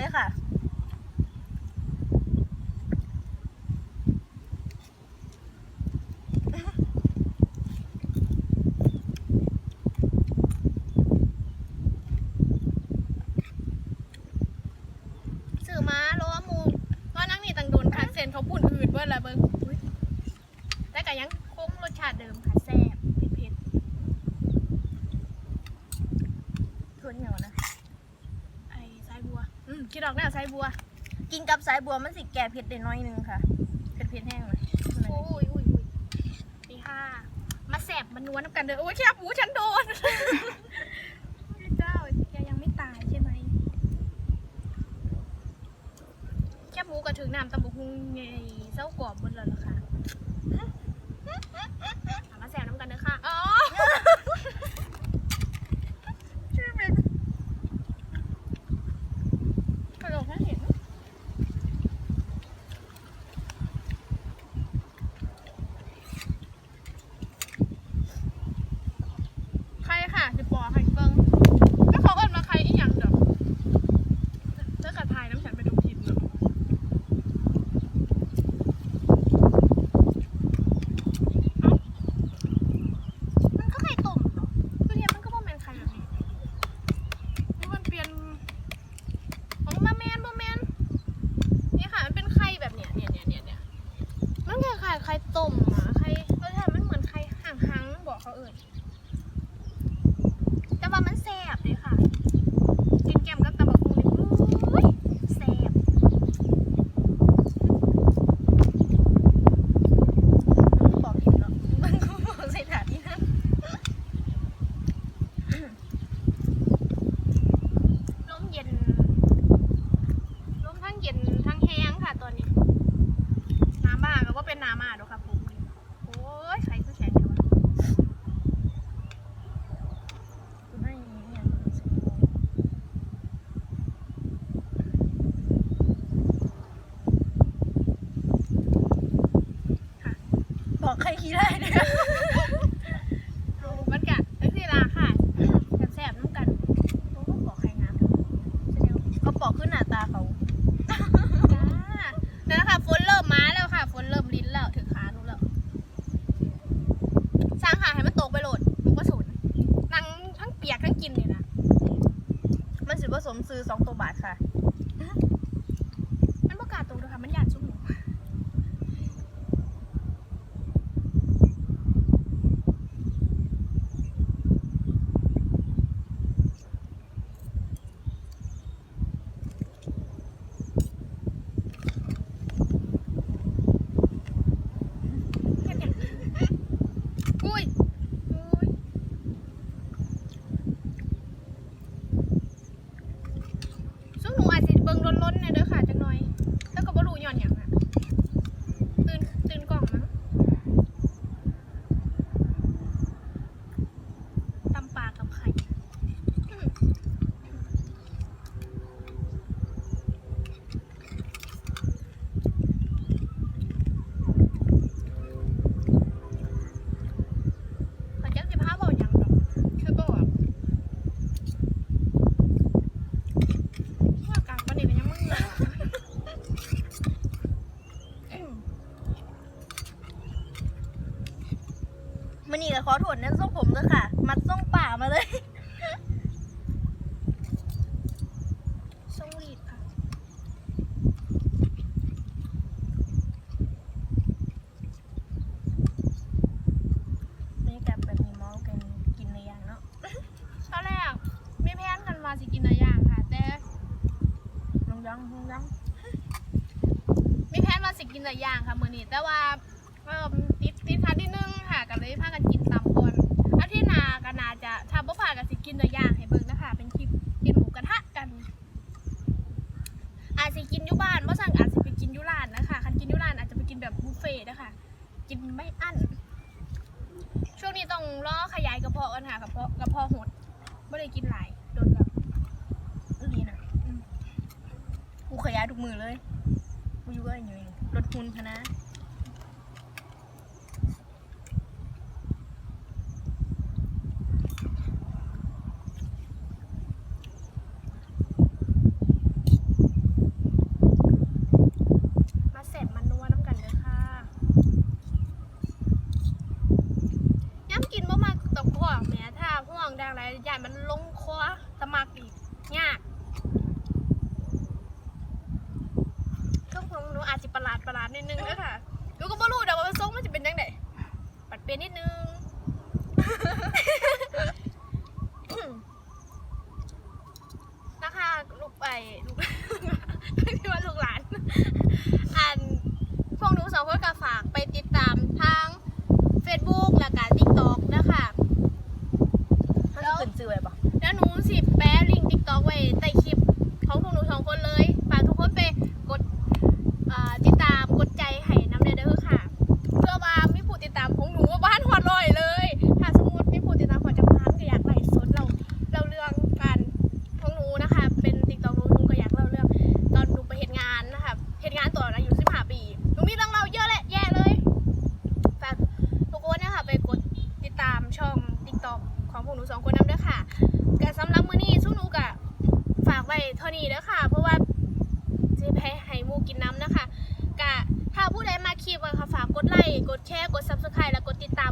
เลยค่ะ ดอกแนวสายบัว กินกับสายบัวมันสิแก่เผ็ดได้น้อยนึงค่ะ เผ็ดเพี้ยนแห้งเลยโอ้ยโอุ้ยนี่ค่ะ มาแสบมานัวนกันเด้อโอ้ยแคบหูฉันโดนเจ้าแกยังไม่ตายใช่ไหมแคบหูก็ถึงน้ำตำบุกฮุงไงเส้ากรอบหมดแล้วล่ะค่ะ แห้งค่ะตัวนี้ น้ำบ้าก็ว่าเป็นน้ำมาดูค่ะผมโอ้ยใครจะแข็งกันวะบอกใครขี้ได้เนี่ย เปียกทั้งกินเนี่ยนะมันสิผสมซื้อสองตัวบาทค่ะ มันประกาศตรงเลยค่ะ มันหยาด แพลนมาสิกินหลายอย่างค่ะมื้อนี้แต่ว่าเอ่อติดติดคันที่นึงค่ะก็เลยพากันกินตามก่อนอาทิตย์หน้าก็น่าจะถ้าบ่พากันสิกินหลายอย่างให้เบิ่งนะคะ เป็นคลิปกินหมูกระทะกัน อาจสิกินอยู่บ้านบ่สั่งอาจสิไปกินอยู่ร้านนะคะคันกินอยู่ร้านอาจจะไปกินแบบบุฟเฟ่ต์นะคะกินไม่อั้น ช่วงนี้ต้องรอขยายกระเพาะกันค่ะกระเพาะกระเพาะหดไม่ได้กินหลายโดนแบบดีนะอืมกูขยายทุกมือเลยกูอยู่ก็อยู่นี่รถ หุ่นพะนะ มาเสร็จมันนัวน้ำกันเลยค่ะย้ำกินบ่มากตกห่วงแหม้ถ้าห่วงแดงไรใหญ่มันลงคอสมักอีกยากเครื่องของหนูอาจจะประหลาดประหลาด นิดนึงนะค่ะหนูก็บ่รู้ดอกว่าทรงมันจะเป็นยังไงปัดเปลี่ยนนิดนึง เท่านี้แล้วค่ะ เพราะว่าจะไปให้มูกินน้ำนะคะกะถ้าผู้ใดมาคลิปก็ฝากกดไลค์กดแชร์กดซับสไครต์และกดติดตาม